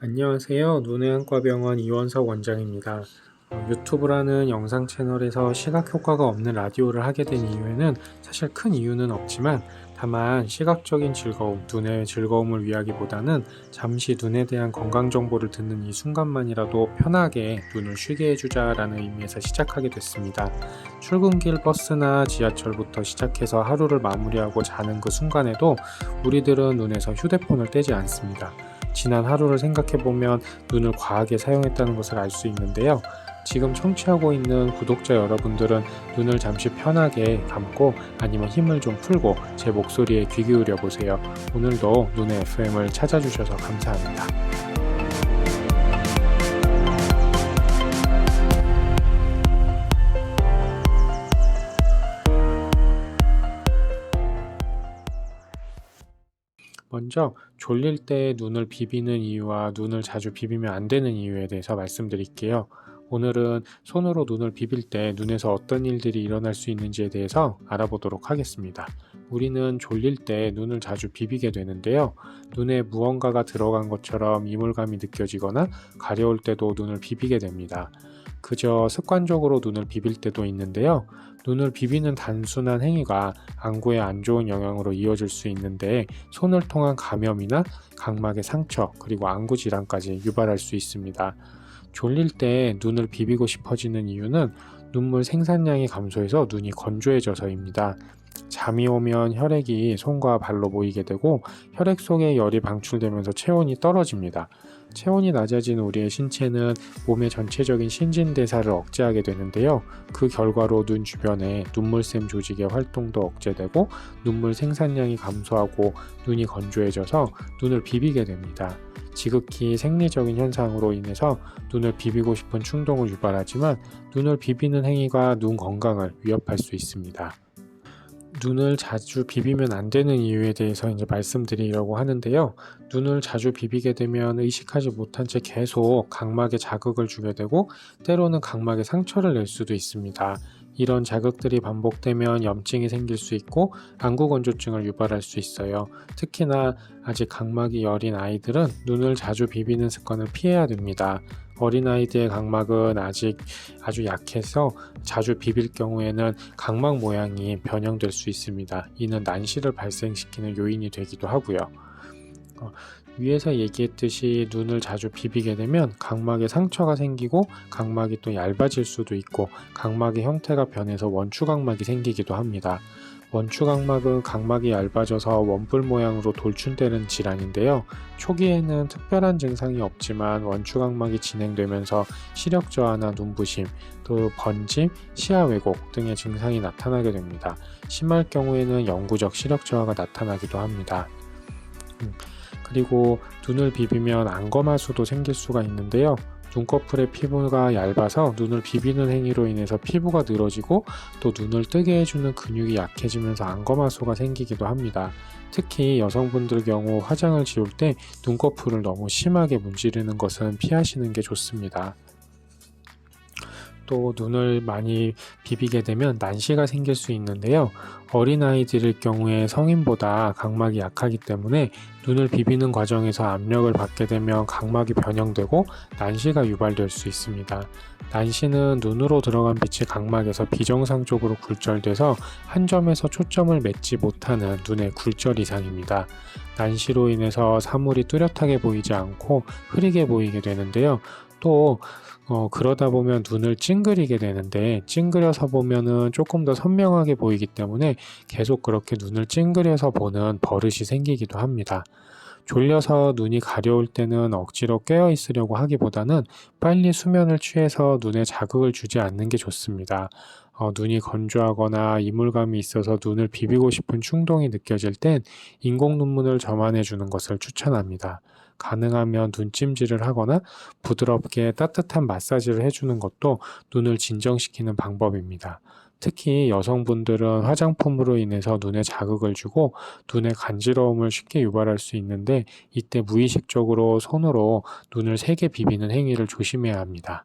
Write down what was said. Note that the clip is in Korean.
안녕하세요. 눈의 한과병원 이원석 원장입니다. 어, 유튜브라는 영상 채널에서 시각 효과가 없는 라디오를 하게 된 이유에는 사실 큰 이유는 없지만 다만 시각적인 즐거움, 눈의 즐거움을 위하기보다는 잠시 눈에 대한 건강 정보를 듣는 이 순간만이라도 편하게 눈을 쉬게 해주자라는 의미에서 시작하게 됐습니다. 출근길 버스나 지하철부터 시작해서 하루를 마무리하고 자는 그 순간에도 우리들은 눈에서 휴대폰을 떼지 않습니다. 지난 하루를 생각해 보면 눈을 과하게 사용했다는 것을 알 수 있는데요. 지금 청취하고 있는 구독자 여러분들은 눈을 잠시 편하게 감고 아니면 힘을 좀 풀고 제 목소리에 귀 기울여 보세요. 오늘도 눈의 FM을 찾아주셔서 감사합니다. 먼저 졸릴 때 눈을 비비는 이유와 눈을 자주 비비면 안 되는 이유에 대해서 말씀드릴게요. 오늘은 손으로 눈을 비빌 때 눈에서 어떤 일들이 일어날 수 있는지에 대해서 알아보도록 하겠습니다. 우리는 졸릴 때 눈을 자주 비비게 되는데요. 눈에 무언가가 들어간 것처럼 이물감이 느껴지거나 가려울 때도 눈을 비비게 됩니다. 그저 습관적으로 눈을 비빌 때도 있는데요. 눈을 비비는 단순한 행위가 안구에 안 좋은 영향으로 이어질 수 있는데 손을 통한 감염이나 각막의 상처 그리고 안구 질환까지 유발할 수 있습니다. 졸릴 때 눈을 비비고 싶어지는 이유는 눈물 생산량이 감소해서 눈이 건조해져서입니다. 잠이 오면 혈액이 손과 발로 모이게 되고 혈액 속에 열이 방출되면서 체온이 떨어집니다. 체온이 낮아진 우리의 신체는 몸의 전체적인 신진대사를 억제하게 되는데요. 그 결과로 눈 주변에 눈물샘 조직의 활동도 억제되고 눈물 생산량이 감소하고 눈이 건조해져서 눈을 비비게 됩니다. 지극히 생리적인 현상으로 인해서 눈을 비비고 싶은 충동을 유발하지만 눈을 비비는 행위가 눈 건강을 위협할 수 있습니다. 눈을 자주 비비면 안 되는 이유에 대해서 이제 말씀드리려고 하는데요. 눈을 자주 비비게 되면 의식하지 못한 채 계속 각막에 자극을 주게 되고 때로는 각막에 상처를 낼 수도 있습니다. 이런 자극들이 반복되면 염증이 생길 수 있고 안구건조증을 유발할 수 있어요. 특히나 아직 각막이 여린 아이들은 눈을 자주 비비는 습관을 피해야 됩니다. 어린아이들의 각막은 아직 아주 약해서 자주 비빌 경우에는 각막 모양이 변형될 수 있습니다. 이는 난시를 발생시키는 요인이 되기도 하고요. 어, 위에서 얘기했듯이 눈을 자주 비비게 되면 각막에 상처가 생기고 각막이 또 얇아질 수도 있고 각막의 형태가 변해서 원추각막이 생기기도 합니다. 원추각막은 각막이 얇아져서 원뿔 모양으로 돌출되는 질환인데요. 초기에는 특별한 증상이 없지만 원추각막이 진행되면서 시력 저하나 눈부심, 또 번짐, 시야 왜곡 등의 증상이 나타나게 됩니다. 심할 경우에는 영구적 시력 저하가 나타나기도 합니다. 음, 그리고 눈을 비비면 안검하수도 생길 수가 있는데요. 눈꺼풀의 피부가 얇아서 눈을 비비는 행위로 인해서 피부가 늘어지고 또 눈을 뜨게 해주는 근육이 약해지면서 안검하수가 생기기도 합니다. 특히 여성분들 경우 화장을 지울 때 눈꺼풀을 너무 심하게 문지르는 것은 피하시는 게 좋습니다. 또 눈을 많이 비비게 되면 난시가 생길 수 있는데요. 어린아이들일 경우에 성인보다 각막이 약하기 때문에 눈을 비비는 과정에서 압력을 받게 되면 각막이 변형되고 난시가 유발될 수 있습니다. 난시는 눈으로 들어간 빛이 각막에서 비정상 적으로 굴절돼서 한 점에서 초점을 맺지 못하는 눈의 굴절 이상입니다. 난시로 인해서 사물이 뚜렷하게 보이지 않고 흐리게 보이게 되는데요. 또 어, 그러다 보면 눈을 찡그리게 되는데 찡그려서 보면은 조금 더 선명하게 보이기 때문에 계속 그렇게 눈을 찡그려서 보는 버릇이 생기기도 합니다. 졸려서 눈이 가려울 때는 억지로 깨어 있으려고 하기보다는 빨리 수면을 취해서 눈에 자극을 주지 않는 게 좋습니다. 어, 눈이 건조하거나 이물감이 있어서 눈을 비비고 싶은 충동이 느껴질 땐 인공 눈물을 점안해 주는 것을 추천합니다. 가능하면 눈찜질을 하거나 부드럽게 따뜻한 마사지를 해주는 것도 눈을 진정시키는 방법입니다. 특히 여성분들은 화장품으로 인해서 눈에 자극을 주고 눈에 간지러움을 쉽게 유발할 수 있는데 이때 무의식적으로 손으로 눈을 세게 비비는 행위를 조심해야 합니다.